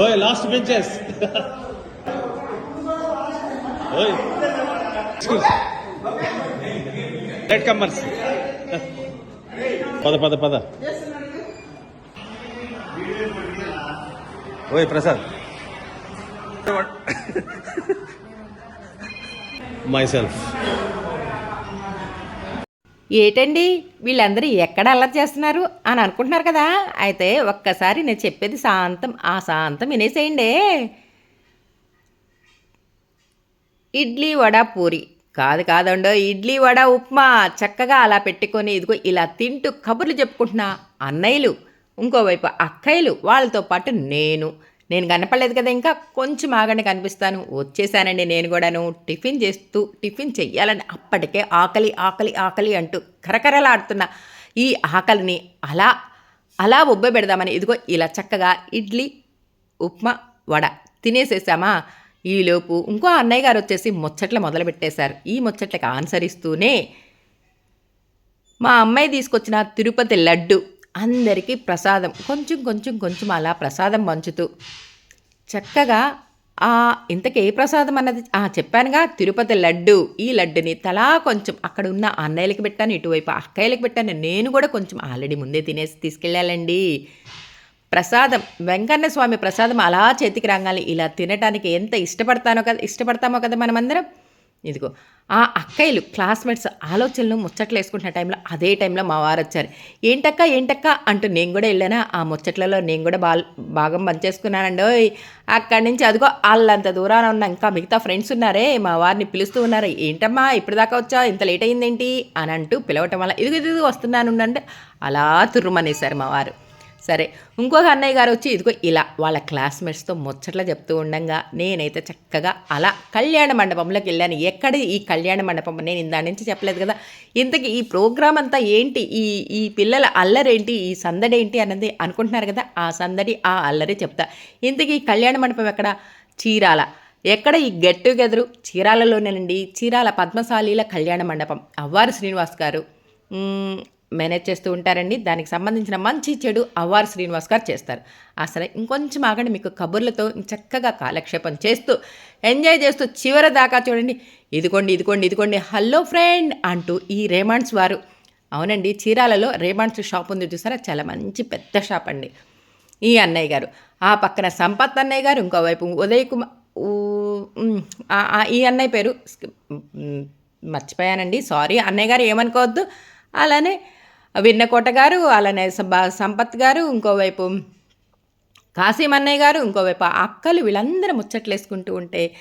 ఓయ్ last benches ఓయ్. Late comers పద పద పద. ఓయ్ ప్రసాద్. My self ఏటండి? వీళ్ళందరూ ఎక్కడ అల్లరి చేస్తున్నారు అని అనుకుంటున్నారు కదా. అయితే ఒక్కసారి నేను చెప్పేది శాంతం ఆ శాంతం వినేసేయండి. ఇడ్లీ వడ పూరి. కాదు కాదండో ఇడ్లీ వడ ఉప్మా. చక్కగా అలా పెట్టుకొని ఇదిగో ఇలా తింటూ కబుర్లు చెప్పుకుంటున్నా అన్నయ్యలు ఇంకోవైపు అక్కయ్యలు వాళ్ళతో పాటు నేను. నేను కనపడలేదు కదా ఇంకా కొంచెం ఆగండి కనిపిస్తాను. వచ్చేసానండి నేను కూడాను. టిఫిన్ చేస్తూ టిఫిన్ చెయ్యాలని అప్పటికే ఆకలి ఆకలి ఆకలి అంటూ కరకరలాడుతున్న ఈ ఆకలిని అలా అలా ఉబ్బబెడదామని ఇదిగో ఇలా చక్కగా ఇడ్లీ ఉప్మా వడ తినేసేసామా. ఈలోపు ఇంకో అన్నయ్య గారు వచ్చేసి ముచ్చట్లు మొదలుపెట్టేశారు. ఈ ముచ్చట్లకు ఆన్సర్ ఇస్తూనే మా అమ్మాయి తీసుకొచ్చిన తిరుపతి లడ్డు అందరికీ ప్రసాదం. కొంచెం కొంచెం కొంచెం అలా ప్రసాదం పంచుతూ. చక్కగా ఆ ఇంతకే ఏ ప్రసాదం అన్నది? ఆ చెప్పానుగా తిరుపతి లడ్డు. ఈ లడ్డుని తలా కొంచెం అక్కడ ఉన్న అన్నయ్యలకి పెట్టాను ఇటువైపు అక్కయ్యలకి పెట్టాను. నేను కూడా కొంచెం ఆల్రెడీ ముందే తినేసి తీసుకెళ్ళాలండి. ప్రసాదం వెంకన్న స్వామి ప్రసాదం అలా చేతికి రాగాలి ఇలా తినటానికి ఎంత ఇష్టపడతానో కదా ఇష్టపడతామో కదా మనమందరం? ఇదిగో ఆ అక్కయ్యలు క్లాస్మేట్స్ ఆలోచనలు ముచ్చట్లు వేసుకుంటున్న టైంలో అదే టైంలో మా వారు వచ్చారు. ఏంటక్క ఏంటక్క? అంటూ నేను కూడా వెళ్ళానా. ఆ ముచ్చట్లలో నేను కూడా బా భాగం పనిచేసుకున్నానండి ఓయ్ అక్కడి నుంచి అదిగో వాళ్ళంత దూరాన ఉన్న ఇంకా మిగతా ఫ్రెండ్స్ ఉన్నారే. మా వారిని పిలుస్తూ ఉన్నారు. ఏంటమ్మా ఇప్పటిదాకా దాకా వచ్చా ఇంత లేట్ అయిందేంటి? అని అంటూ పిలవటం వల్ల ఇదిగో ఇదిగో వస్తున్నాను అంటే అలా తుర్రుమనేశారు మా వారు. సరే ఇంకొక అన్నయ్య గారు వచ్చి ఇదిగో ఇలా వాళ్ళ క్లాస్మేట్స్తో ముచ్చట్లా చెప్తూ ఉండంగా నేనైతే చక్కగా అలా కళ్యాణ మండపంలోకి వెళ్ళాను. ఎక్కడ ఈ కళ్యాణ మండపం? నేను ఇందా నుంచి చెప్పలేదు కదా. ఇంతకీ ఈ ప్రోగ్రామ్ అంతా ఏంటి? ఈ ఈ పిల్లల అల్లరేంటి? ఈ సందడి ఏంటి అన్నది అనుకుంటున్నారు కదా ఆ సందడి ఆ అల్లరి చెప్తా. ఇంతకీ ఈ కళ్యాణ మండపం ఎక్కడ? చీరాల. ఎక్కడ ఈ గెట్ టుగెదరు? చీరాలలోనేనండి. చీరాల పద్మశాలీల కళ్యాణ మండపం. అవ్వారు శ్రీనివాస్ గారు. మేనేజ్ చేస్తూ ఉంటారండి. దానికి సంబంధించిన మంచి చెడు అవ్వారు శ్రీనివాస్ గారు చేస్తారు. అసలు ఇంకొంచెం ఆగండి. మీకు కబుర్లతో చక్కగా కాలక్షేపం చేస్తూ ఎంజాయ్ చేస్తూ చివరి దాకా చూడండి. ఇదిగోండి ఇదిగోండి ఇదిగోండి. హలో ఫ్రెండ్ అంటూ ఈ రేమాండ్స్ వారు. అవునండి చీరాలలో రేమాండ్స్ షాప్ ఉంది చూసారా? చాలా మంచి పెద్ద షాప్ అండి. ఈ అన్నయ్య గారు. ఆ పక్కన సంపత్ అన్నయ్య గారు ఇంకోవైపు ఉదయ్ కుమార్ ఊ- ఈ అన్నయ్య పేరు. మర్చిపోయానండి. సారీ అన్నయ్య గారు ఏమనుకోవద్దు. అలానే విన్నకోట గారు అలానే సంపత్ గారు ఇంకోవైపు కాశీమన్నయ్య గారు ఇంకోవైపు అక్కలు వీళ్ళందరూ ముచ్చట్లేసుకుంటూ ఉంటే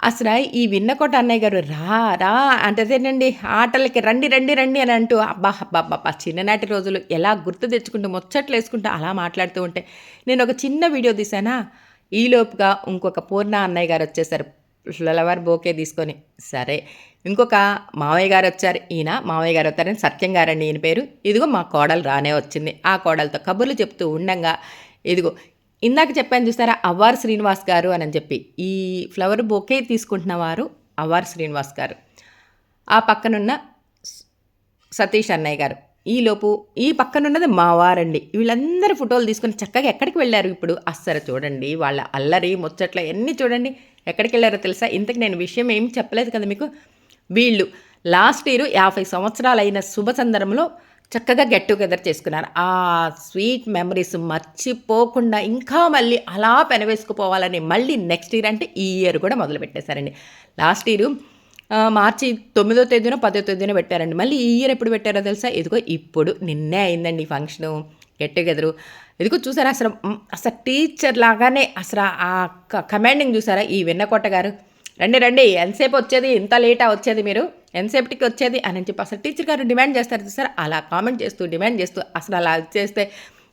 అసలు ఈ విన్నకోట అన్నయ్య గారు రా రా అంటేనండి ఆటలకి రండి రండి రండి అని అంటూ అబ్బా అబ్బా, అబ్బా చిన్ననాటి రోజులు ఎలా గుర్తు తెచ్చుకుంటూ ముచ్చట్లు వేసుకుంటూ అలా మాట్లాడుతూ ఉంటే నేను ఒక చిన్న వీడియో తీసానా ఈలోపుగా ఇంకొక పూర్ణ అన్నయ్య గారు వచ్చేసారు ఫ్లవర్ బోకే తీసుకొని సరే ఇంకొక మావయ్య గారు వచ్చారు. ఈయన మావయ్య గారు వచ్చారని సత్యం గారండి ఈయన పేరు. ఇదిగో మా కోడలు రానే వచ్చింది. ఆ కోడలతో కబుర్లు చెప్తూ ఉండంగా ఇదిగో ఇందాక చెప్పాను చూసారా అవ్వారు శ్రీనివాస్ గారు అని చెప్పి. ఈ ఫ్లవర్ బొకే తీసుకుంటున్న వారు అవ్వారు శ్రీనివాస్ గారు. ఆ పక్కనున్న సతీష్ అన్నయ్య గారు. ఈలోపు ఈ పక్కనున్నది మా వారండి వీళ్ళందరూ ఫోటోలు తీసుకొని చక్కగా ఎక్కడికి వెళ్ళారు ఇప్పుడు? అస్సలు చూడండి వాళ్ళ అల్లరి ముచ్చట్ల ఎన్ని చూడండి. ఎక్కడికి వెళ్ళారో తెలుసా? ఇంతకు నేను విషయం ఏమి చెప్పలేదు కదా మీకు? వీళ్ళు లాస్ట్ ఇయర్ యాభై సంవత్సరాలైన శుభ సందర్భంలో చక్కగా గెట్ టుగెదర్ చేసుకున్నారు. ఆ స్వీట్ మెమరీస్ మర్చిపోకుండా ఇంకా మళ్ళీ అలా పెనవేసుకుపోవాలని మళ్ళీ నెక్స్ట్ ఇయర్ అంటే ఈ ఇయర్ కూడా మొదలు పెట్టేశారండి. లాస్ట్ ఇయర్ మార్చి తొమ్మిదో తేదీన పదో తేదీన పెట్టారండి. మళ్ళీ ఈ ఇయర్ ఎప్పుడు పెట్టారో తెలుసా? ఇదిగో ఇప్పుడు నిన్నే అయిందండి ఈ ఫంక్షను గెట్ టుగెదరు ఇదిగో చూసారా? అసలు అసలు టీచర్ లాగానే అసలు ఆ కమాండింగ్ చూసారా? ఈ వెన్నకోట గారు. రండి రండి. ఎంతసేపు వచ్చేది? ఇంత లేటా వచ్చేది మీరు? ఎంతసేపటికి వచ్చేది? అని చెప్పి అసలు టీచర్ గారు డిమాండ్ చేస్తారు చూసారు? అలా కామెంట్ చేస్తూ డిమాండ్ చేస్తూ అసలు అలా చేస్తే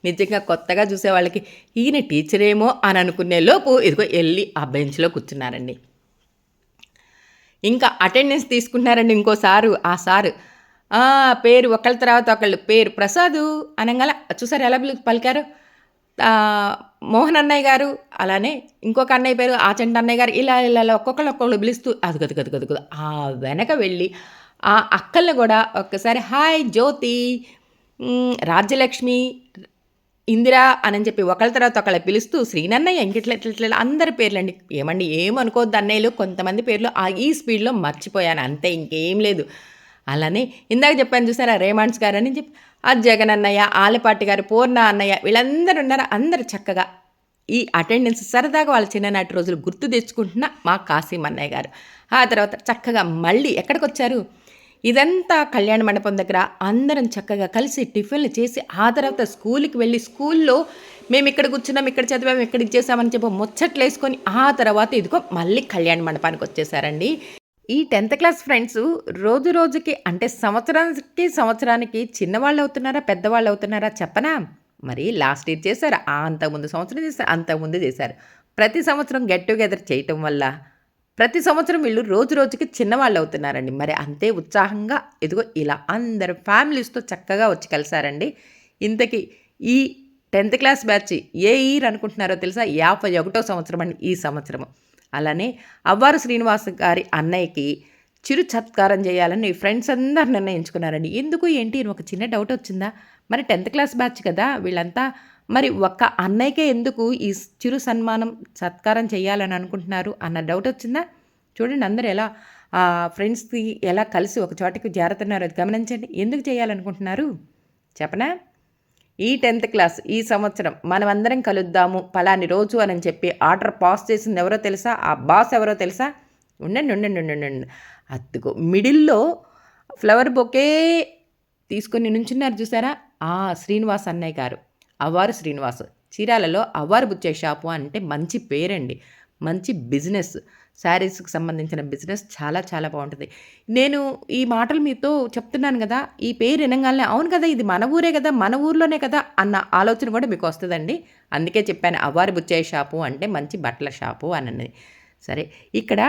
నిజంగా కొత్తగా చూసే వాళ్ళకి ఈయన టీచరేమో అని అనుకునే లోపు ఇదిగో వెళ్ళి ఆ బెంచ్లో కూర్చున్నారండి. ఇంకా అటెండెన్స్ తీసుకుంటున్నారండి ఇంకో సారు ఆ సారు. పేరు ఒకళ్ళ తర్వాత ఒకళ్ళు. పేరు ప్రసాదు అనగల చూసారు ఎలా పలికారు మోహన్ అన్నయ్య గారు అలానే ఇంకొక అన్నయ్య పేరు ఆచంట అన్నయ్య గారు ఇలా ఇలా ఇలా ఒక్కొక్కళ్ళు ఒక్కొక్కళ్ళు పిలుస్తూ అది గదు గదు గదు ఆ వెనక వెళ్ళి ఆ అక్కల్ని కూడా ఒక్కసారి హాయ్ జ్యోతి రాజ్యలక్ష్మి ఇందిరా అని చెప్పి ఒకళ్ళ తర్వాత ఒకళ్ళ పిలుస్తూ శ్రీనన్నయ్య ఇంకిట్ల ఇట్ల అందరి పేర్లండి. ఏమండి ఏమనుకోవద్దు అన్నయ్యలు కొంతమంది పేర్లు ఆ ఈ స్పీడ్లో మర్చిపోయాను అంతే ఇంకేం లేదు. అలానే ఇందాక చెప్పాను చూసారా రేమాండ్స్ గారు అని చెప్పి ఆ జగన్ అన్నయ్య ఆలపాటి గారు పూర్ణ అన్నయ్య వీళ్ళందరూ ఉన్నారు? అందరూ చక్కగా. ఈ అటెండెన్స్ సరదాగా వాళ్ళ చిన్ననాటి రోజులు గుర్తు తెచ్చుకుంటున్న మా కాసీం అన్నయ్య గారు. ఆ తర్వాత చక్కగా మళ్ళీ ఎక్కడికి వచ్చారు ఇదంతా కళ్యాణ మండపం దగ్గర అందరం చక్కగా కలిసి టిఫిన్లు చేసి ఆ తర్వాత స్కూల్కి వెళ్ళి స్కూల్లో మేము ఇక్కడ కూర్చున్నాం ఇక్కడ చదివాము ఇక్కడ ఇచ్చేసామని చెప్పి ముచ్చట్లు వేసుకొని ఆ తర్వాత ఇదిగో మళ్ళీ కళ్యాణ మండపానికి వచ్చేసారండి. ఈ టెన్త్ క్లాస్ ఫ్రెండ్స్ రోజు రోజుకి అంటే సంవత్సరానికి సంవత్సరానికి చిన్నవాళ్ళు అవుతున్నారా పెద్దవాళ్ళు అవుతున్నారా చెప్పనా? మరి లాస్ట్ ఇయర్ చేశారు అంతకుముందు సంవత్సరం చేశారు అంతకుముందు చేశారు. ప్రతి సంవత్సరం గెట్ టుగెదర్ చేయటం వల్ల ప్రతి సంవత్సరం వీళ్ళు రోజు రోజుకి చిన్నవాళ్ళు అవుతున్నారండి. మరి అంతే ఉత్సాహంగా ఇదిగో ఇలా అందరు ఫ్యామిలీస్తో చక్కగా వచ్చి కలిసారండి. ఇంతకీ ఈ టెన్త్ క్లాస్ బ్యాచ్ ఏ ఇయర్ అనుకుంటున్నారో తెలుసా? యాభై ఒకటో సంవత్సరం అండి ఈ సంవత్సరం అలానే అవ్వారు శ్రీనివాస్ గారి అన్నయ్యకి చిరు సత్కారం చేయాలని ఫ్రెండ్స్ అందరు నిర్ణయించుకున్నారండి. ఎందుకు? ఏంటి? అని ఒక చిన్న డౌట్ వచ్చిందా? మరి టెన్త్ క్లాస్ బ్యాచ్ కదా వీళ్ళంతా మరి ఒక్క అన్నయ్యకే ఎందుకు ఈ చిరు సన్మానం సత్కారం చేయాలని అనుకుంటున్నారు అన్న డౌట్ వచ్చిందా? చూడండి అందరు ఎలా ఫ్రెండ్స్కి ఎలా కలిసి ఒక చోటకి చేరుతున్నారో అది గమనించండి. ఎందుకు చేయాలనుకుంటున్నారు? చెప్పనా? ఈ టెన్త్ క్లాస్ ఈ సంవత్సరం మనమందరం కలుద్దాము పలాని రోజు అని చెప్పి ఆర్డర్ పాస్ చేసింది ఎవరో తెలుసా? ఆ బాస్ ఎవరో తెలుసా? ఉండండి ఉండండి ఉండండి ఉండండి. అత్తుకో మిడిల్లో ఫ్లవర్ బొకే తీసుకొని నుంచున్నారు చూసారా? ఆ శ్రీనివాస్ అన్నయ్య గారు. అవ్వారు శ్రీనివాస్. చీరాలలో అవ్వారు బుచ్చే షాపు అంటే మంచి పేరండి. మంచి బిజినెస్. శారీస్కి సంబంధించిన బిజినెస్ చాలా చాలా బాగుంటుంది. నేను ఈ మాటలు మీతో చెప్తున్నాను కదా ఈ పేరు వినగానే అవును కదా ఇది మన ఊరే కదా మన ఊర్లోనే కదా అన్న ఆలోచన కూడా మీకు వస్తుందండి. అందుకే చెప్పాను అవ్వారు బుచ్చయ్య షాపు అంటే మంచి బట్టల షాపు అని అన్నది. సరే ఇక్కడ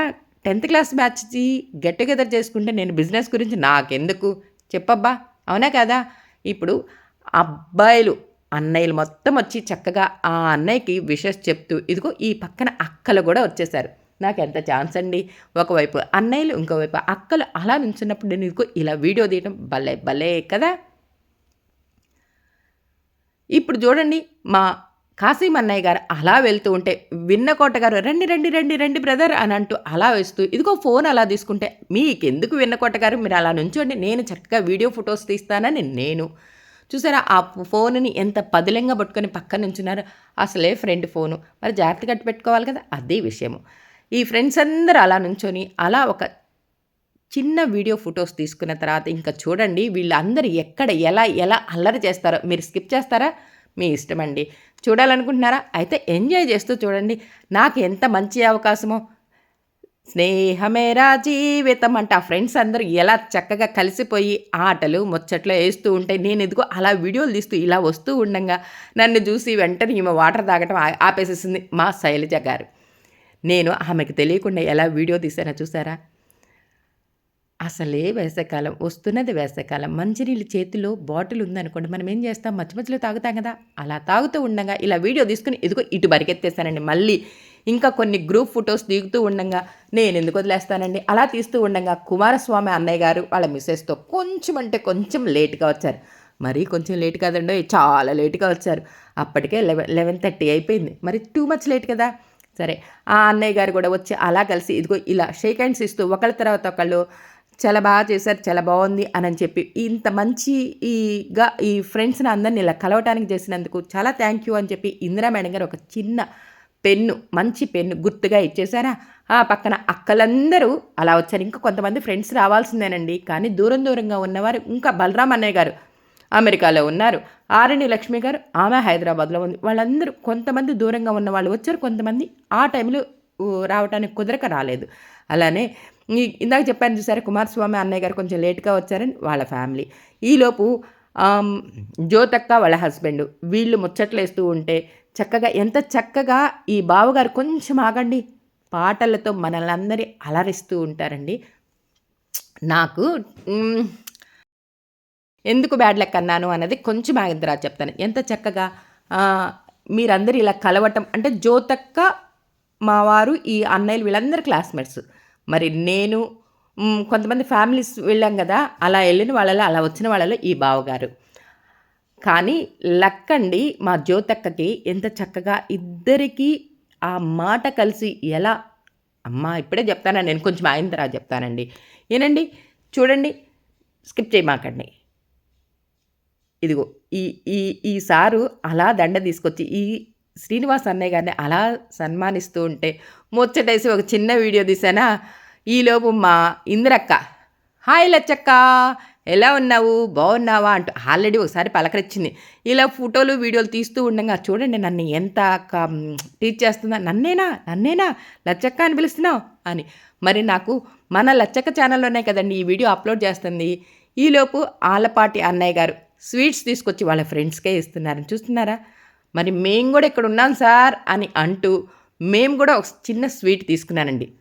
టెన్త్ క్లాస్ బ్యాచ్కి గెట్ టుగెదర్ చేసుకుంటే నేను బిజినెస్ గురించి నాకెందుకు? చెప్పబ్బా అవునా కదా? ఇప్పుడు అబ్బాయిలు అన్నయ్యలు మొత్తం వచ్చి చక్కగా ఆ అన్నయ్యకి విషెస్ చెప్తూ ఇదిగో ఈ పక్కన అక్కలు కూడా వచ్చేసారు. నాకు ఎంత ఛాన్స్ అండి? ఒకవైపు అన్నయ్యలు ఇంకోవైపు అక్కలు అలా నించున్నప్పుడు నేను ఇలా వీడియో తీయడం భలే భలే కదా? ఇప్పుడు చూడండి మా కాశీం అన్నయ్య గారు అలా వెళ్తూ ఉంటే విన్నకోట గారు రండి రండి రండి రండి బ్రదర్ అని అంటూ అలా వేస్తూ ఇదిగో ఫోన్ అలా తీసుకుంటే మీకెందుకు విన్నకోట గారు మీరు అలా నుంచోండి నేను చక్కగా వీడియో ఫొటోస్ తీస్తానని నేను. చూసారా ఆ ఫోన్ని ఎంత పదిలంగా పట్టుకొని పక్కన నుంచున్నారు అసలే ఫ్రెండ్ ఫోను. మరి జాగ్రత్త కట్టి పెట్టుకోవాలి కదా అదే విషయము. ఈ ఫ్రెండ్స్ అందరూ అలా నుంచొని అలా ఒక చిన్న వీడియో ఫొటోస్ తీసుకున్న తర్వాత ఇంకా చూడండి వీళ్ళందరూ ఎక్కడ ఎలా ఎలా అల్లరి చేస్తారో. మీరు స్కిప్ చేస్తారా? మీ ఇష్టం అండి. చూడాలనుకుంటున్నారా? అయితే ఎంజాయ్ చేస్తూ చూడండి. నాకు ఎంత మంచి అవకాశమో. స్నేహమేరా జీవితం అంటే. ఆ ఫ్రెండ్స్ అందరూ ఎలా చక్కగా కలిసిపోయి ఆటలు ముచ్చట్లు వేస్తూ ఉంటే నేను ఎదుగో అలా వీడియోలు తీస్తూ ఇలా వస్తూ ఉండగా. నన్ను చూసి వెంటనే ఈమె వాటర్ తాగటం ఆపేసేసింది మా శైలజ గారు. నేను ఆమెకు తెలియకుండా ఎలా వీడియో తీసానో చూసారా? అసలే వేసవికాలం వస్తున్నది వేసవికాలం. మంచినీళ్ళు చేతిలో బాటిల్ ఉందనుకోండి మనం ఏం చేస్తాం? మధ్య మధ్యలో తాగుతాం కదా. అలా తాగుతూ ఉండగా ఇలా వీడియో తీసుకుని ఇదిగో ఇటు బరికెత్తేసానండి మళ్ళీ ఇంకా కొన్ని గ్రూప్ ఫొటోస్ దిగుతూ ఉండగా నేను ఎందుకు వదిలేస్తానండి? అలా తీస్తూ ఉండగా కుమారస్వామి అన్నయ్య గారు వాళ్ళ మిస్సెస్తో కొంచెం అంటే కొంచెం లేట్గా వచ్చారు. మరీ కొంచెం లేట్ కాదండి చాలా లేట్గా వచ్చారు. అప్పటికే లెవెన్ లెవెన్ థర్టీ అయిపోయింది. మరి టూ మచ్ లేట్ కదా? సరే ఆ అన్నయ్య గారు కూడా వచ్చి అలా కలిసి ఇదిగో ఇలా షేక్ హ్యాండ్స్ ఇస్తూ ఒకళ్ళ తర్వాత ఒకళ్ళు చాలా బాగా చేశారు చాలా బాగుంది అని చెప్పి ఇంత మంచి ఈగా ఈ ఫ్రెండ్స్ని అందరిని ఇలా కలవటానికి చేసినందుకు చాలా థ్యాంక్ యూ అని చెప్పి ఇందిరా మేడం గారు ఒక చిన్న పెన్ను మంచి పెన్ను గుర్తుగా ఇచ్చేసారా ఆ పక్కన అక్కలందరూ అలా వచ్చారు. ఇంకా కొంతమంది ఫ్రెండ్స్ రావాల్సిందేనండి కానీ దూరం దూరంగా ఉన్నవారు ఇంకా బలరాం అన్నయ్య గారు అమెరికాలో ఉన్నారు. ఆరణి లక్ష్మి గారు ఆమె హైదరాబాద్లో ఉంది. వాళ్ళందరూ కొంతమంది దూరంగా ఉన్న వాళ్ళు వచ్చారు. కొంతమంది ఆ టైంలో రావడానికి రావటానికి కుదరక రాలేదు. అలానే ఇందాక చెప్పాను చూసారు కుమారస్వామి అన్నయ్య గారు కొంచెం లేట్గా వచ్చారని వాళ్ళ ఫ్యామిలీ. ఈలోపు జ్యోతక్క వాళ్ళ హస్బెండ్ వీళ్ళు ముచ్చట్లేస్తూ ఉంటే చక్కగా ఎంత చక్కగా ఈ బావగారు కొంచెం ఆగండి. పాటలతో మనల్ని అందరి అలరిస్తూ ఉంటారండి. నాకు ఎందుకు బ్యాడ్ లక్ అన్నాను అన్నది కొంచెం ఆగిన తర్వాత చెప్తాను. ఎంత చక్కగా మీరందరూ ఇలా కలవటం అంటే జ్యోతక్క మా వారు ఈ అన్నయ్యలు వీళ్ళందరూ క్లాస్మేట్స్. మరి నేను కొంతమంది ఫ్యామిలీస్ వెళ్ళాం కదా అలా వెళ్ళిన వాళ్ళలో అలా వచ్చిన వాళ్ళలో ఈ బావగారు. కానీ లక్కండి మా జ్యోతక్కకి ఎంత చక్కగా ఇద్దరికీ ఆ మాట కలిసి ఎలా అమ్మా ఇప్పుడే చెప్తానా నేను కొంచెం ఆయన తర్వాత చెప్తానండి. ఏనండి? చూడండి స్కిప్ చేయమాకండి ఇదిగో ఈ ఈ ఈ సారు అలా దండ తీసుకొచ్చి ఈ శ్రీనివాస్ అన్నయ్య గారిని అలా సన్మానిస్తూ ఉంటే ముచ్చటేసి ఒక చిన్న వీడియో తీసానా ఈలోపు మా ఇంద్రక్క హాయ్ లచ్చక్క ఎలా ఉన్నావు? బాగున్నావా? అంటూ ఆల్రెడీ ఒకసారి పలకరించింది ఇలా ఫోటోలు వీడియోలు తీస్తూ ఉండగా చూడండి నన్ను ఎంత టీచ్ చేస్తుందా? నన్నేనా? నన్నేనా? లచ్చక్క అని పిలుస్తున్నావు? అని. మరి నాకు మన లచ్చక్క ఛానల్లోనే కదండి ఈ వీడియో అప్లోడ్ చేస్తుంది. ఈలోపు ఆలపాటి అన్నయ్య గారు స్వీట్స్ తీసుకొచ్చి వాళ్ళ ఫ్రెండ్స్కే ఇస్తున్నారు చూస్తున్నారా? మరి మేము కూడా ఇక్కడ ఉన్నాం సార్ అని అంటూ మేము కూడా ఒక చిన్న స్వీట్ తీసుకున్నానండి.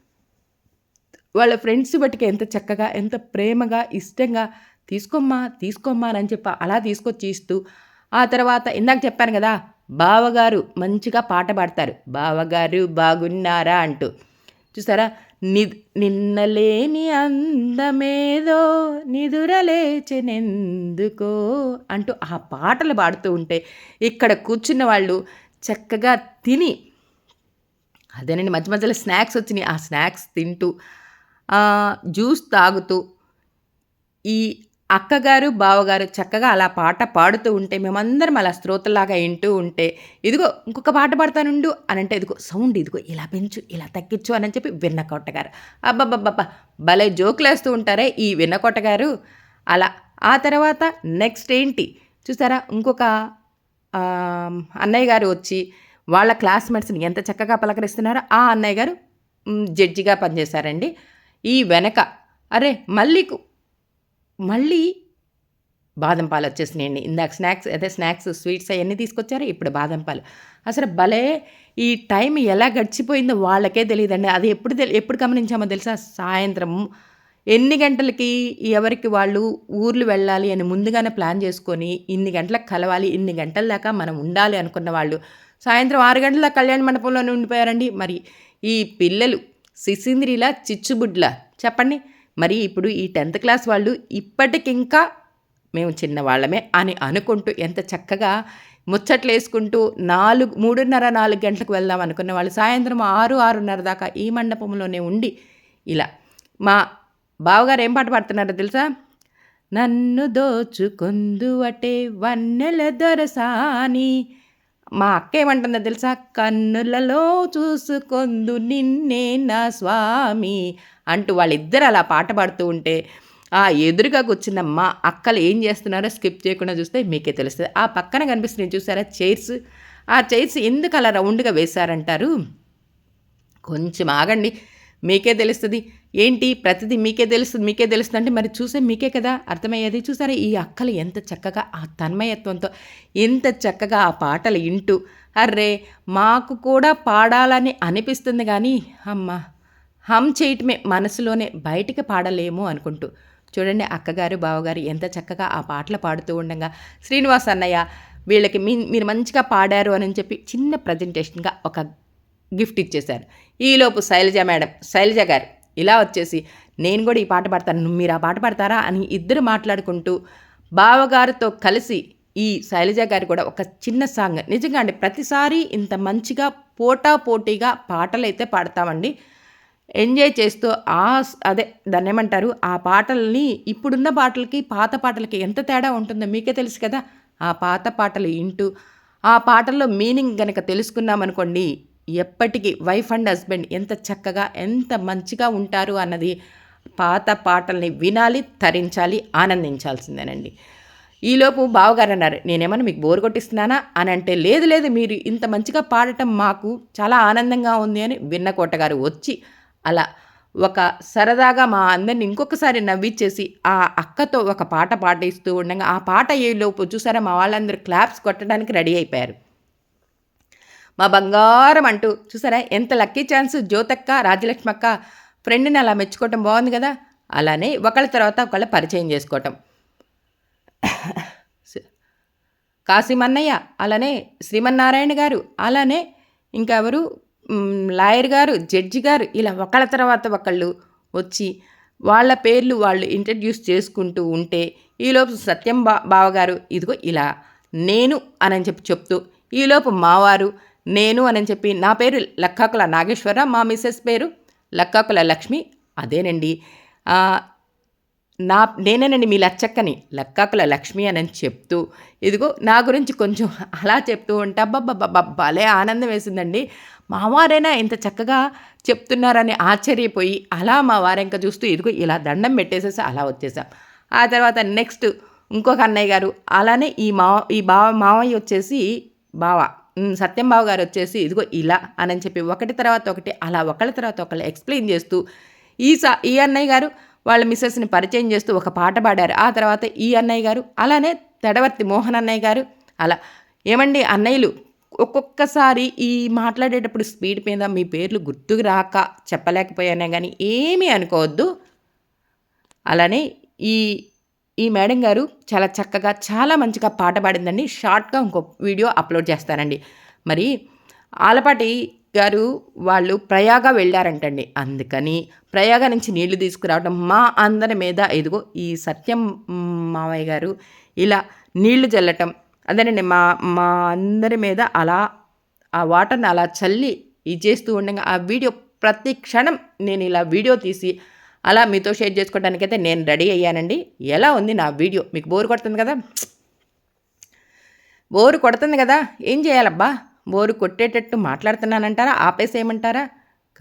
వాళ్ళ ఫ్రెండ్స్ బట్టికి ఎంత చక్కగా ఎంత ప్రేమగా ఇష్టంగా తీసుకోమ్మా తీసుకోమ్మా అని చెప్పి అలా తీసుకొచ్చి ఇస్తూ ఆ తర్వాత ఇందాక చెప్పాను కదా బావగారు మంచిగా పాట పాడతారు. బావగారు బాగున్నారా అంటూ. చూసారా? ని నిన్నలేని అందమేదో నిదురలేచెనెందుకో అంటూ ఆ పాటలు పాడుతూ ఉంటే ఇక్కడ కూర్చున్న వాళ్ళు చక్కగా తిని అదేనండి మధ్య మధ్యలో స్నాక్స్ వచ్చినాయి. ఆ స్నాక్స్ తింటూ జ్యూస్ తాగుతూ ఈ అక్కగారు బావగారు చక్కగా అలా పాట పాడుతూ ఉంటే మేమందరం అలా శ్రోతలాగా వింటూ ఉంటే ఇదిగో ఇంకొక పాట పాడతానుండు అని అంటే ఇదిగో సౌండ్ ఇదిగో ఇలా పెంచు ఇలా తగ్గించు అని చెప్పి విన్నకొట్టగారు అబ్బబ్బబ్బబ్బా భలే జోకులేస్తూ ఉంటారే ఈ విన్నకొట్టగారు అలా ఆ తర్వాత నెక్స్ట్ ఏంటి? చూసారా? ఇంకొక అన్నయ్య గారు వచ్చి వాళ్ళ క్లాస్మేట్స్ని ఎంత చక్కగా పలకరిస్తున్నారో ఆ అన్నయ్య గారు జడ్జిగా పనిచేశారండి. ఈ వెనక అరే మళ్ళీ మళ్ళీ బాదం పాలు వచ్చేసినాయండి. ఇందాక స్నాక్స్ అదే స్నాక్స్ స్వీట్స్ అవన్నీ తీసుకొచ్చారు ఇప్పుడు బాదం పాలు. అసలు భలే ఈ టైం ఎలా గడిచిపోయిందో వాళ్ళకే తెలియదండి. అది ఎప్పుడు తెలి ఎప్పుడు గమనించామో తెలుసా? సాయంత్రం ఎన్ని గంటలకి ఎవరికి వాళ్ళు ఊర్లు వెళ్ళాలి అని ముందుగానే ప్లాన్ చేసుకొని ఇన్ని గంటలకు కలవాలి ఇన్ని గంటల దాకా మనం ఉండాలి అనుకున్న వాళ్ళు సాయంత్రం ఆరు గంటల కళ్యాణ మండపంలోనే ఉండిపోయారండి. మరి ఈ పిల్లలు సిసింద్రిలా చిచ్చుబుడ్ల చెప్పండి. మరి ఇప్పుడు ఈ టెన్త్ క్లాస్ వాళ్ళు ఇప్పటికింకా మేము చిన్నవాళ్ళమే అని అనుకుంటూ ఎంత చక్కగా ముచ్చట్లు వేసుకుంటూ నాలుగు మూడున్నర నాలుగు గంటలకు వెళ్దాం అనుకున్న వాళ్ళు సాయంత్రం ఆరు ఆరున్నర దాకా ఈ మండపంలోనే ఉండి ఇలా. మా బావగారు ఏం పాట పాడుతున్నారో తెలుసా? నన్ను దోచుకొందువటే వన్నెల దొరసాని మా అక్క ఏమంటుందో తెలుసా? కన్నులలో చూసుకొందు నిన్నే నా స్వామి అంటూ వాళ్ళిద్దరు అలా పాట పాడుతూ ఉంటే ఆ ఎదురుగా కూర్చున్న మా అక్కలు ఏం చేస్తున్నారో స్కిప్ చేయకుండా చూస్తే మీకే తెలుస్తుంది. ఆ పక్కన కనిపిస్తుంది చూసారా? చైర్స్. ఆ చైర్స్ ఎందుకు అలా రౌండ్గా వేశారంటారు? కొంచెం ఆగండి మీకే తెలుస్తుంది. ఏంటి? ప్రతిదీ మీకే తెలుస్తుంది మీకే తెలుస్తుంది అంటే మరి చూసే మీకే కదా అర్థమయ్యేది. చూసారా ఈ అక్కలు ఎంత చక్కగా ఆ తన్మయత్వంతో ఎంత చక్కగా ఆ పాటలు వింటూ అర్రే మాకు కూడా పాడాలని అనిపిస్తుంది కానీ అమ్మ హమ్ చేయటమే మనసులోనే బయటికి పాడలేము అనుకుంటూ. చూడండి అక్కగారు బావగారు ఎంత చక్కగా ఆ పాటలు పాడుతూ ఉండగా శ్రీనివాస్ అన్నయ్య వీళ్ళకి మీ మీరు మంచిగా పాడారు అని చెప్పి చిన్న ప్రజెంటేషన్గా ఒక గిఫ్ట్ ఇచ్చేశారు. ఈలోపు శైలజ మేడం శైలజ గారు ఇలా వచ్చేసి నేను కూడా ఈ పాట పాడతాను నువ్వు మీరు ఆ పాట పాడతారా? అని ఇద్దరు మాట్లాడుకుంటూ బావగారితో కలిసి ఈ శైలజ గారు కూడా ఒక చిన్న సాంగ్. నిజంగా అండి ప్రతిసారి ఇంత మంచిగా పోటా పోటీగా పాటలు అయితే పాడతామండి. ఎంజాయ్ చేస్తూ ఆ అదే దాన్ని ఏమంటారు ఆ పాటల్ని ఇప్పుడున్న పాటలకి పాత పాటలకి ఎంత తేడా ఉంటుందో మీకే తెలుసు కదా. ఆ పాత పాటలు వింటూ ఆ పాటల్లో మీనింగ్ కనుక తెలుసుకున్నామనుకోండి ఎప్పటికీ వైఫ్ అండ్ హస్బెండ్ ఎంత చక్కగా ఎంత మంచిగా ఉంటారు అన్నది పాత పాటల్ని వినాలి తరించాలి ఆనందించాల్సిందేనండి. ఈలోపు బావగారు అన్నారు నేనేమన్నా మీకు బోర్ కొట్టిస్తున్నానా? అని అంటే లేదు లేదు మీరు ఇంత మంచిగా పాడటం మాకు చాలా ఆనందంగా ఉంది అని విన్నకోట గారు వచ్చి అలా ఒక సరదాగా మా అందరిని ఇంకొకసారి నవ్విచ్చేసి ఆ అక్కతో ఒక పాట పాటిస్తూ ఉండగా ఆ పాట అయ్యేలోపు చూసారా మా వాళ్ళందరూ క్లాప్స్ కొట్టడానికి రెడీ అయిపోయారు. మా బంగారం అంటూ. చూసారా? ఎంత లక్కీ ఛాన్స్ జ్యోతక్క రాజలక్ష్మక్క ఫ్రెండ్ని అలా మెచ్చుకోవటం బాగుంది కదా? అలానే ఒకళ్ళ తర్వాత ఒకళ్ళ పరిచయం చేసుకోవటం. కాశీమన్నయ్య అలానే శ్రీమన్నారాయణ గారు అలానే ఇంకా ఎవరు లాయర్ గారు జడ్జి గారు ఇలా ఒకళ్ళ తర్వాత ఒకళ్ళు వచ్చి వాళ్ళ పేర్లు వాళ్ళు ఇంట్రడ్యూస్ చేసుకుంటూ ఉంటే ఈలోపు సత్యం బా బావగారు ఇదిగో ఇలా నేను అని చెప్పి చెప్తూ ఈలోపు మావారు నేను అని చెప్పి నా పేరు లక్కాకుల నాగేశ్వర మా మిస్సెస్ పేరు లక్కాకుల లక్ష్మి. అదేనండి. నా నేనేనండి మీ లచ్చక్కని లక్కాకుల లక్ష్మి అని చెప్తూ ఇదిగో నా గురించి కొంచెం అలా చెప్తూ ఉంటే అబ్బబ్బబ్బబ్బ భలే ఆనందం వేసిందండి. మా వారైనా ఇంత చక్కగా చెప్తున్నారని ఆశ్చర్యపోయి అలా మా వారింక చూస్తూ ఇదిగో ఇలా దండం పెట్టేసేసి అలా వచ్చేసాం. ఆ తర్వాత నెక్స్ట్ ఇంకొక అన్నయ్య గారు అలానే ఈ మా ఈ బావ మావయ్య వచ్చేసి బావ. సత్యంబాబు గారు వచ్చేసి ఇదిగో ఇలా అని చెప్పి ఒకటి తర్వాత ఒకటి అలా ఒకళ్ళ తర్వాత ఒకళ్ళు ఎక్స్ప్లెయిన్ చేస్తూ ఈ సా ఈ అన్నయ్య గారు వాళ్ళ మిస్సెస్ని పరిచయం చేస్తూ ఒక పాట పాడారు. ఆ తర్వాత ఈ అన్నయ్య గారు అలానే తెడవర్తి మోహన్ అన్నయ్య గారు అలా. ఏమండి అన్నయ్యలు ఒక్కొక్కసారి ఈ మాట్లాడేటప్పుడు స్పీడ్ మీద మీ పేర్లు గుర్తుకు రాక చెప్పలేకపోయానే కానీ ఏమీ అనుకోవద్దు. అలానే ఈ ఈ మేడం గారు చాలా చక్కగా చాలా మంచిగా పాట పాడిందండి. షార్ట్గా ఇంకో వీడియో అప్లోడ్ చేస్తానండి. మరి ఆలపాటి గారు వాళ్ళు ప్రయాగ వెళ్ళారంటండి. అందుకని ప్రయాగ నుంచి నీళ్ళు తీసుకురావడం మా అందరి మీద ఇదిగో ఈ సత్యం మావయ్య గారు ఇలా నీళ్ళు చల్లటం అదేనండి మా మా అందరి మీద అలా ఆ వాటర్ని అలా చల్లి ఇది చేస్తూ ఉండగా ఆ వీడియో ప్రతి క్షణం నేను ఇలా వీడియో తీసి అలా మీతో షేర్ చేసుకోవడానికైతే నేను రెడీ అయ్యానండి. ఎలా ఉంది నా వీడియో? మీకు బోరు కొడుతుంది కదా? బోరు కొడుతుంది కదా? ఏం చేయాలబ్బా? బోరు కొట్టేటట్టు మాట్లాడుతున్నానంటారా? ఆపేసేయమంటారా?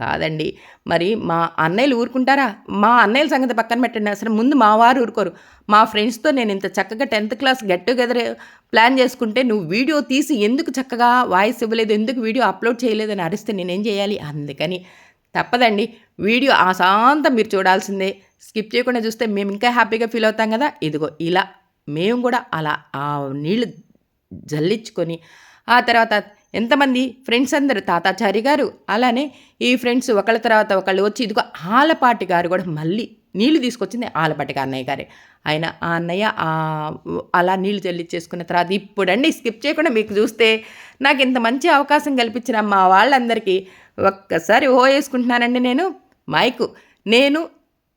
కాదండి. మరి మా అన్నయ్యలు ఊరుకుంటారా? మా అన్నయ్యల సంగతి పక్కన పెట్టండి. అసలు ముందు మా వారు ఊరుకోరు. మా ఫ్రెండ్స్తో నేను ఇంత చక్కగా tenth class get together plan చేసుకుంటే నువ్వు వీడియో తీసి ఎందుకు చక్కగా వాయిస్ ఇవ్వలేదు ఎందుకు వీడియో అప్లోడ్ చేయలేదని అరిస్తే నేనేం చేయాలి? అందుకని తప్పదండి. వీడియో ఆశాంతం మీరు చూడాల్సిందే. స్కిప్ చేయకుండా చూస్తే మేము ఇంకా హ్యాపీగా ఫీల్ అవుతాం కదా. ఇదిగో ఇలా మేము కూడా అలా ఆ నీళ్ళు జల్లించుకొని ఆ తర్వాత ఎంతమంది ఫ్రెండ్స్ అందరు తాతాచారి గారు అలానే ఈ ఫ్రెండ్స్ ఒకళ్ళ తర్వాత ఒకళ్ళు వచ్చి ఇదిగో ఆలపాటి గారు కూడా మళ్ళీ నీళ్ళు తీసుకొచ్చింది ఆలపాటి అన్నయ్య గారే. ఆయన ఆ అన్నయ్య అలా నీళ్ళు చెల్లించేసుకున్న తర్వాత ఇప్పుడండి స్కిప్ చేయకుండా మీకు చూస్తే నాకు ఇంత మంచి అవకాశం కల్పించిన మా వాళ్ళందరికీ ఒక్కసారి ఓ వేసుకుంటున్నానండి నేను. మైకు. నేను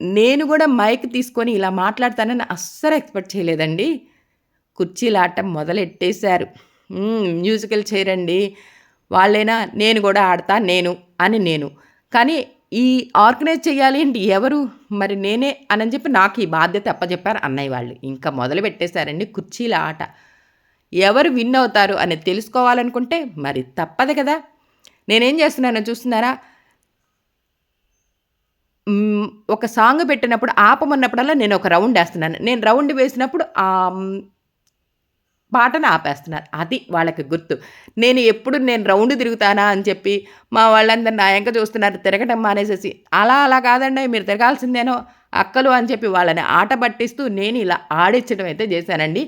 నేను కూడా మైక్ తీసుకొని ఇలా మాట్లాడతానని అస్సలు ఎక్స్పెక్ట్ చేయలేదండి. కుర్చీలాట మొదలెట్టేశారు. మ్యూజికల్ చైర్ అండి. వాళ్ళైనా నేను కూడా ఆడతా నేను అని నేను. కానీ ఈ ఆర్గనైజ్ చేయాలి అంటే ఎవరు? మరి నేనే అని చెప్పి నాకు ఈ బాధ్యత అప్పచెప్పారు అన్నయ్య వాళ్ళు. ఇంకా మొదలు పెట్టేశారండి కుర్చీల ఆట. ఎవరు విన్ అవుతారు అని తెలుసుకోవాలనుకుంటే మరి తప్పదు కదా. నేనేం చేస్తున్నానో చూస్తున్నారా? ఒక సాంగ్ పెట్టినప్పుడు ఆపమన్నప్పుడల్లా నేను ఒక రౌండ్ వేస్తున్నాను. నేను రౌండ్ వేసినప్పుడు ఆ పాటను ఆపేస్తున్నారు అది వాళ్ళకి గుర్తు. నేను ఎప్పుడు నేను రౌండ్ తిరుగుతానా అని చెప్పి మా వాళ్ళందరూ నా ఎంక చూస్తున్నారు తిరగటం మానేసేసి అలా అలా కాదండి మీరు తిరగాల్సిందేనో అక్కలు అని చెప్పి వాళ్ళని ఆట పట్టిస్తూ నేను ఇలా ఆడించడం అయితే చేశానండి.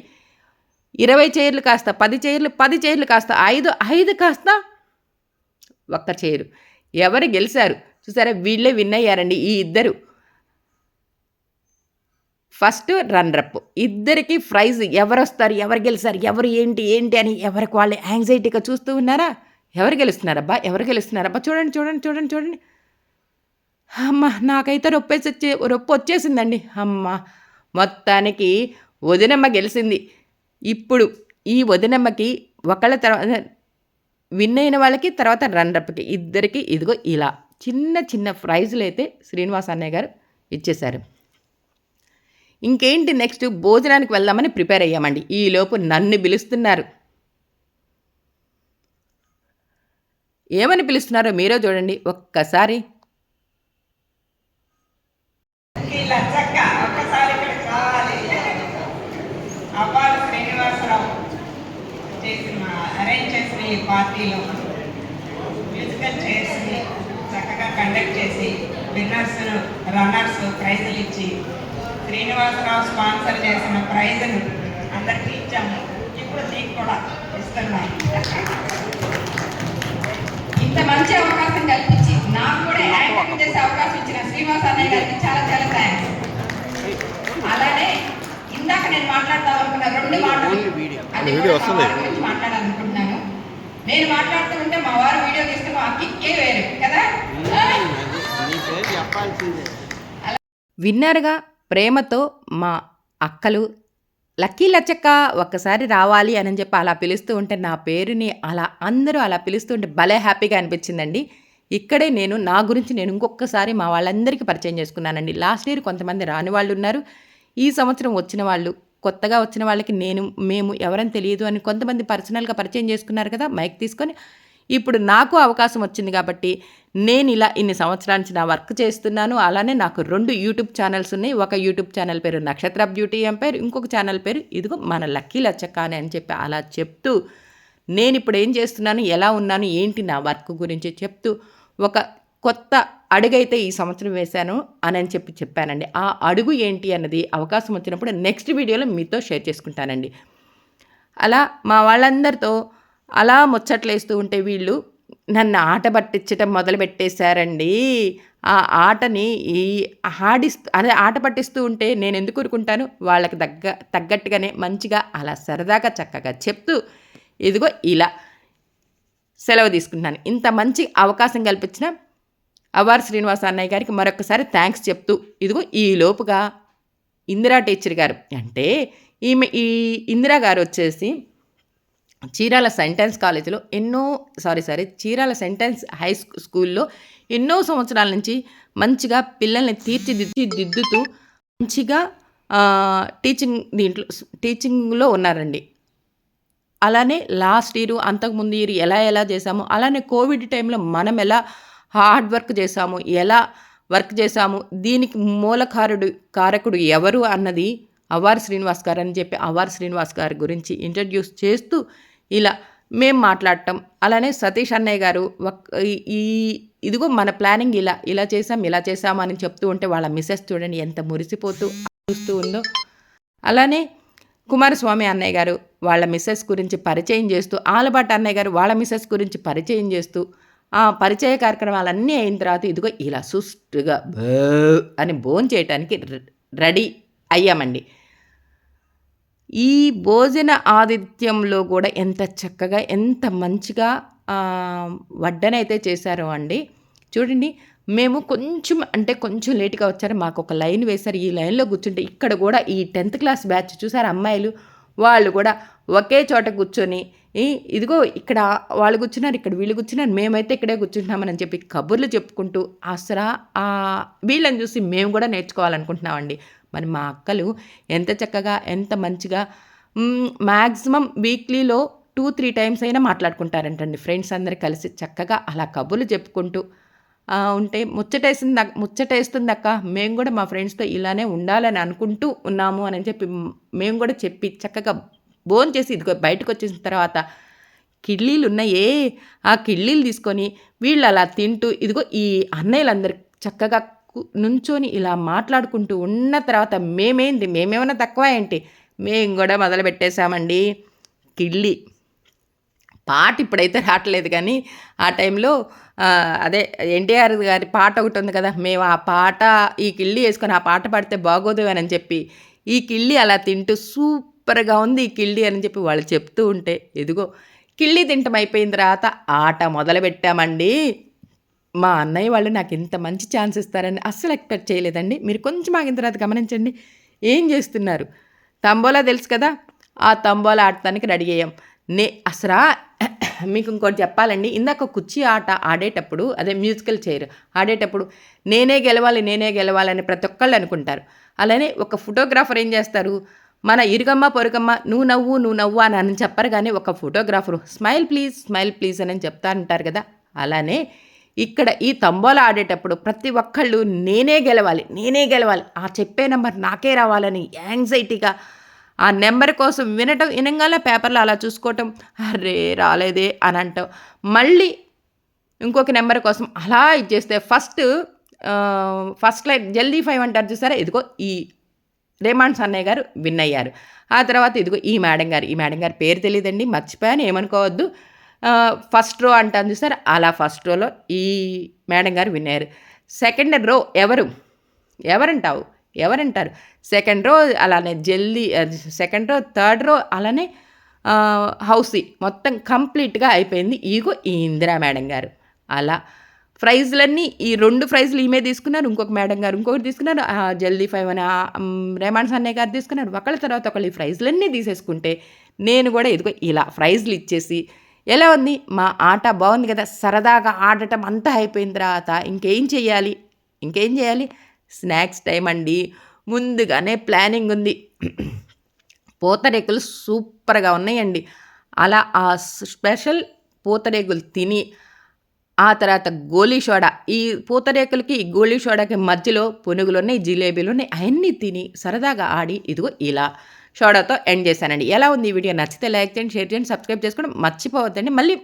ఇరవై చైర్లు కాస్త పది చైర్లు పది చైర్లు కాస్త ఐదు ఐదు కాస్త ఒక్క చేయరు. ఎవరు గెలిచారు? చూసారా? వీళ్ళే విన్ అయ్యారండి ఈ ఇద్దరు. First runner-up. ఇద్దరికి ప్రైజ్ ఎవరు వస్తారు? ఎవరు గెలిచారు? ఎవరు ఏంటి? ఏంటి అని ఎవరికి వాళ్ళు యాంగ్జైటీగా చూస్తూ ఉన్నారా? ఎవరు గెలుస్తున్నారబ్బా? ఎవరు గెలుస్తున్నారబ్బా? చూడండి చూడండి చూడండి చూడండి. అమ్మ నాకైతే రొప్పేసి వచ్చే రొప్పు వచ్చేసిందండి. అమ్మ మొత్తానికి వదినమ్మ గెలిచింది ఇప్పుడు ఈ వదినమ్మకి ఒకళ్ళ తర్వాత విన్ అయిన వాళ్ళకి తర్వాత రన్నరప్కి ఇద్దరికి ఇదిగో ఇలా చిన్న చిన్న ప్రైజులు అయితే శ్రీనివాస్ అన్నయ్య గారు ఇచ్చేశారు. ఇంకేంటి నెక్స్ట్? భోజనానికి వెళ్దామని ప్రిపేర్ అయ్యామండి. ఈలోపు నన్ను పిలుస్తున్నారు. ఏమని పిలుస్తున్నారో మీరే చూడండి ఒక్కసారి. ఒక్కసారి ఇక్కడ కావాలి అబ్బాలు శ్రీనివాసరావు చేసిన అరేంజ్ చేసిన ఈ పార్టీలో మ్యూజికల్ చైర్స్ని చక్కగా కండక్ట్ చేసి విన్నర్స్ రన్నర్స్ ప్రైజులు ఇచ్చి శ్రీనివాసరావు స్పాన్సర్ చేసిన ప్రైజును అందరికీ ఇచ్చాము. ఇప్పుడు నీకు కూడా ఇస్తున్నాను ఇంత మంచి అవకాశం కల్పించి నాకు కూడా యాక్టింగ్ చేసే అవకాశం ఇచ్చిన శ్రీనివాస్ అన్నయ్య గారికి చాలా చాలా థ్యాంక్స్ అలానే ఇందాక నేను మాట్లాడదాం అనుకున్న రెండు మాటలు అది గురించి మాట్లాడాలనుకుంటున్నాను. నేను మాట్లాడుతూ ఉంటే మా వారు వీడియో తీస్తే మా కిక్కే వేరు కదా? విన్నర్గా ప్రేమతో మా అక్కలు లక్కీ లచ్చక్క ఒక్కసారి రావాలి అని చెప్పి అలా పిలుస్తూ ఉంటే నా పేరుని అలా అందరూ అలా పిలుస్తూ ఉంటే భలే హ్యాపీగా అనిపించిందండి. ఇక్కడే నేను నా గురించి నేను ఇంకొకసారి మా వాళ్ళందరికీ పరిచయం చేసుకున్నానండి. లాస్ట్ ఇయర్ కొంతమంది రాని వాళ్ళు ఉన్నారు. ఈ సంవత్సరం వచ్చిన వాళ్ళు కొత్తగా వచ్చిన వాళ్ళకి నేను మేము ఎవరని తెలియదు అని కొంతమంది పర్సనల్గా పరిచయం చేసుకున్నారు కదా మైక్ తీసుకొని. ఇప్పుడు నాకు అవకాశం వచ్చింది కాబట్టి నేను ఇలా ఇన్ని సంవత్సరాల నుంచి నా వర్క్ చేస్తున్నాను. అలానే నాకు రెండు యూట్యూబ్ ఛానల్స్ ఉన్నాయి. ఒక యూట్యూబ్ ఛానల్ పేరు నక్షత్ర బ్యూటీ ఎంపైర్ ఇంకొక ఛానల్ పేరు ఇదిగో మన లక్కీ లచ్చక్క అని అని చెప్పి అలా చెప్తూ నేను ఇప్పుడు ఏం చేస్తున్నాను ఎలా ఉన్నాను ఏంటి నా వర్క్ గురించి చెప్తూ ఒక కొత్త అడుగైతే ఈ సంవత్సరం వేశాను అని అని చెప్పి చెప్పానండి. ఆ అడుగు ఏంటి అన్నది అవకాశం వచ్చినప్పుడు నెక్స్ట్ వీడియోలో మీతో షేర్ చేసుకుంటానండి. అలా మా వాళ్ళందరితో అలా ముచ్చట్లేస్తూ ఉంటే వీళ్ళు నన్ను ఆట పట్టించటం మొదలు పెట్టేశారండి ఆ ఆటని ఈ ఆడిస్తూ అదే ఆట పట్టిస్తూ ఉంటే నేను ఎందుకు ఊరుకుంటాను? వాళ్ళకి దగ్గ తగ్గట్టుగానే మంచిగా అలా సరదాగా చక్కగా చెప్తూ ఇదిగో ఇలా సెలవు తీసుకుంటున్నాను. ఇంత మంచి అవకాశం కల్పించిన అవార్ శ్రీనివాస అన్నయ్య గారికి మరొకసారి థ్యాంక్స్ చెప్తూ ఇదిగో ఈ లోపుగా ఇందిరా టీచర్ గారు. అంటే ఈమె ఈ ఇందిరా గారు వచ్చేసి చీరాల సెంటెన్స్ కాలేజీలో ఎన్నో సారీ సారీ చీరాల సెంటెన్స్ హై స్కూ- స్కూల్లో ఎన్నో సంవత్సరాల నుంచి మంచిగా పిల్లల్ని తీర్చిదిద్ది దిద్దుతూ మంచిగా టీచింగ్ దీంట్లో టీచింగ్లో ఉన్నారండి. అలానే లాస్ట్ ఇయర్ అంతకుముందు ఇయర్ ఎలా ఎలా చేసాము అలానే కోవిడ్ టైంలో మనం ఎలా హార్డ్ వర్క్ చేశాము. ఎలా వర్క్ చేశాము? దీనికి మూలకారుడు కారకుడు ఎవరు అన్నది అవార్ శ్రీనివాస్ గారు అని చెప్పి అవార్ శ్రీనివాస్ గారి గురించి ఇంట్రడ్యూస్ చేస్తూ ఇలా మేం మాట్లాడటం. అలానే సతీష్ అన్నయ్య గారు ఒక్- ఈ- ఈ ఇదిగో మన ప్లానింగ్ ఇలా ఇలా చేసాం ఇలా చేసాం అని చెప్తూ ఉంటే వాళ్ళ మిస్సెస్ చూడండి ఎంత మురిసిపోతూ చూస్తూ ఉందో. అలానే కుమారస్వామి అన్నయ్య గారు వాళ్ళ మిస్సెస్ గురించి పరిచయం చేస్తూ ఆలబాట అన్నయ్య గారు వాళ్ళ మిస్సెస్ గురించి పరిచయం చేస్తూ ఆ పరిచయ కార్యక్రమాలన్నీ అయిన తర్వాత ఇదిగో ఇలా సుష్టుగా బో అని భోజనం చేయటానికి రెడీ అయ్యామండి. ఈ భోజన ఆతిథ్యంలో కూడా ఎంత చక్కగా ఎంత మంచిగా వడ్డనైతే చేశారు అండి. చూడండి మేము కొంచెం అంటే కొంచెం లేట్గా వచ్చారు. మాకు ఒక లైన్ వేశారు. ఈ లైన్లో కూర్చుంటే ఇక్కడ కూడా ఈ టెన్త్ క్లాస్ బ్యాచ్ చూసారు అమ్మాయిలు? వాళ్ళు కూడా ఒకే చోట కూర్చొని ఇదిగో ఇక్కడ వాళ్ళు కూర్చున్నారు ఇక్కడ వీళ్ళు కూర్చున్నారు మేమైతే ఇక్కడే కూర్చుంటున్నామని చెప్పి కబుర్లు చెప్పుకుంటూ అసలు ఆ వీళ్ళని చూసి మేము కూడా నేర్చుకోవాలనుకుంటున్నామండి. మరి మా అక్కలు ఎంత చక్కగా ఎంత మంచిగా మ్యాక్సిమం వీక్లీలో టూ త్రీ టైమ్స్ అయినా మాట్లాడుకుంటారంటండి. ఫ్రెండ్స్ అందరు కలిసి చక్కగా అలా కబుర్లు చెప్పుకుంటూ ఉంటే ముచ్చటేసింది ముచ్చటేస్తుంది అక్క. మేము కూడా మా ఫ్రెండ్స్తో ఇలానే ఉండాలని అనుకుంటూ ఉన్నాము అని చెప్పి మేము కూడా చెప్పి చక్కగా భోజనం చేసి ఇదిగో బయటకు వచ్చేసిన తర్వాత కిళ్ళీలు ఉన్నాయే ఆ కిళ్ళీలు తీసుకొని వీళ్ళు అలా తింటూ ఇదిగో ఈ అన్నయ్యలందరూ చక్కగా నుంచొని ఇలా మాట్లాడుకుంటూ ఉన్న తర్వాత మేమేంటి మేమేమన్నా తక్కువ ఏంటి? మేము కూడా మొదలు పెట్టేశామండి కిళ్ళి. పాట ఇప్పుడైతే రావట్లేదు కానీ ఆ టైంలో అదే ఎన్టీఆర్ గారి పాట ఒకటి ఉంది కదా మేము ఆ పాట ఈ కిళ్ళి వేసుకొని ఆ పాట పాడితే బాగోదు అని చెప్పి ఈ కిళ్ళి అలా తింటూ సూప్ సూపర్గా ఉంది ఈ కిళ్ళి అని చెప్పి వాళ్ళు చెప్తూ ఉంటే ఎదుగో కిళ్ళి తింటం అయిపోయిన తర్వాత ఆట మొదలు పెట్టామండి మా అన్నయ్య వాళ్ళు నాకు ఇంత మంచి ఛాన్స్ ఇస్తారని అస్సలు ఎక్స్పెక్ట్ చేయలేదండి. మీరు కొంచెం ఆగిన తర్వాత గమనించండి. ఏం చేస్తున్నారు? తంబోలా తెలుసు కదా? ఆ తంబోలా ఆడటానికి రెడీ అయ్యాం. నే అసరా మీకు ఇంకోటి చెప్పాలండి. ఇందాక కుర్చీ ఆట ఆడేటప్పుడు అదే మ్యూజికల్ చైర్ ఆడేటప్పుడు నేనే గెలవాలి నేనే గెలవాలని ప్రతి ఒక్కళ్ళు అనుకుంటారు. అలానే ఒక ఫోటోగ్రాఫర్ ఏం చేస్తారు? మన ఇరుగమ్మ పొరుగమ్మ నువ్వు నవ్వు నువ్వు నవ్వు అని అని చెప్పరు కానీ ఒక photographer smile please smile please అని చెప్తా అంటారు కదా. అలానే ఇక్కడ ఈ తంబోలా ఆడేటప్పుడు ప్రతి ఒక్కళ్ళు నేనే గెలవాలి నేనే గెలవాలి ఆ చెప్పే నెంబర్ నాకే రావాలని యాంగ్జైటీగా ఆ నెంబర్ కోసం వినటం వినంగానే పేపర్లో అలా చూసుకోవటం అరే రాలేదే అని అంటాం. మళ్ళీ ఇంకొక నెంబర్ కోసం అలా ఇచ్చేస్తే ఫస్ట్ ఫస్ట్ లైన్ జల్దీ ఫైవ్ అంటారు చూసారా? ఇదిగో ఈ రేమాండ్స్ అన్నయ్య గారు విన్ అయ్యారు ఆ తర్వాత ఇదిగో ఈ మేడం గారు ఈ మేడం గారి పేరు తెలియదండి మర్చిపోయాను ఏమనుకోవద్దు. ఫస్ట్ రో అంటాను చూసారు? అలా ఫస్ట్ రోలో ఈ మేడం గారు విన్నయ్యారు. సెకండ్ రో ఎవరు? ఎవరంటావు? ఎవరంటారు? సెకండ్ రో అలానే జల్దీ సెకండ్ రో థర్డ్ రో అలానే హౌసీ మొత్తం కంప్లీట్గా అయిపోయింది. ఈగో ఈ ఇందిరా మేడం గారు. అలా ప్రైజ్లన్నీ ఈ రెండు ప్రైజ్లు ఈమె తీసుకున్నారు ఇంకొక మేడం గారు ఇంకొకటి తీసుకున్నారు జల్దీ ఫైవ్ అని రేమాన్స్ అన్నయ్య గారు తీసుకున్నారు. ఒకళ్ళ తర్వాత ఒకళ్ళు ఈ ప్రైజ్లన్నీ తీసేసుకుంటే నేను కూడా ఇదిగో ఇలా ప్రైజ్లు ఇచ్చేసి ఎలా ఉంది? మా ఆట బాగుంది కదా సరదాగా ఆడటం అంతా అయిపోయిన తర్వాత ఇంకేం చేయాలి ఇంకేం చేయాలి స్నాక్స్ టైం అండి. ముందుగానే ప్లానింగ్ ఉంది. పూతరేకులు సూపర్గా ఉన్నాయండి. అలా ఆ స్పెషల్ పూతరేకులు తిని ఆ తర్వాత గోలీ సోడా. ఈ పూతరేకులకి ఈ గోలీ సోడాకి మధ్యలో పునుగులు ఉన్నాయి జిలేబీలు ఉన్నాయి అవన్నీ తిని సరదాగా ఆడి ఇదిగో ఇలా షోడాతో ఎండ్ చేశానండి. ఎలా ఉంది ఈ వీడియో నచ్చితే లైక్ చేయండి షేర్ చేయండి సబ్స్క్రైబ్ చేసుకోండి మర్చిపోవద్దండి. మళ్ళీ